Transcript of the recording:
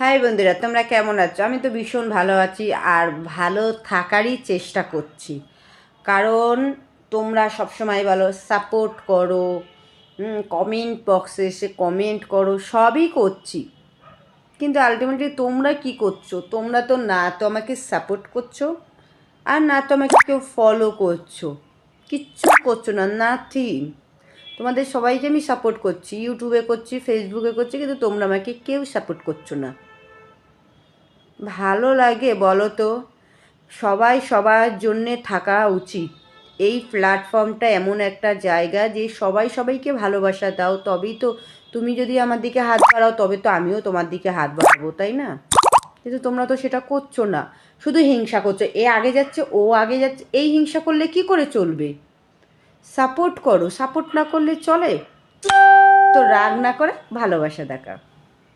High বন্ধুরা, তোমরা কেমন আছো? আমি তো ভীষণ ভালো আছি আর ভালো থাকারই চেষ্টা করছি। কারণ তোমরা সবসময় বলো সাপোর্ট করো কমেন্ট বক্সে এসে কমেন্ট করো, সবই করছি। কিন্তু আলটিমেটলি তোমরা কি করছ? তোমরা তো না তো আমাকে সাপোর্ট করছ আর না তো আমাকে কেউ ফলো করছ। কিচ্ছু করছ না নাথিং তোমাদের সবাইকে আমি সাপোর্ট করছি ইউটিউবে করছি ফেসবুকে করছি, কিন্তু তোমরা আমাকে কেউ সাপোর্ট করছ না। ভালো লাগে বলো তো, সবাই সবার জন্যে থাকা উচিত। এই প্ল্যাটফর্মটা এমন একটা জায়গা যে সবাই সবাইকে ভালোবাসা দাও, তবেই তো তুমি যদি আমার দিকে হাত বাড়াও, তবে তো আমিও তোমার দিকে হাত বাড়াবো, তাই না? কিন্তু তোমরা তো সেটা করছ না, শুধু হিংসা করছ, এ আগে যাচ্ছে, ও আগে যাচ্ছে, এই হিংসা করলে কি করে চলবে? সাপোর্ট করো সাপোর্ট না করলে চলে? তো রাগ না করে ভালোবাসা দেখা।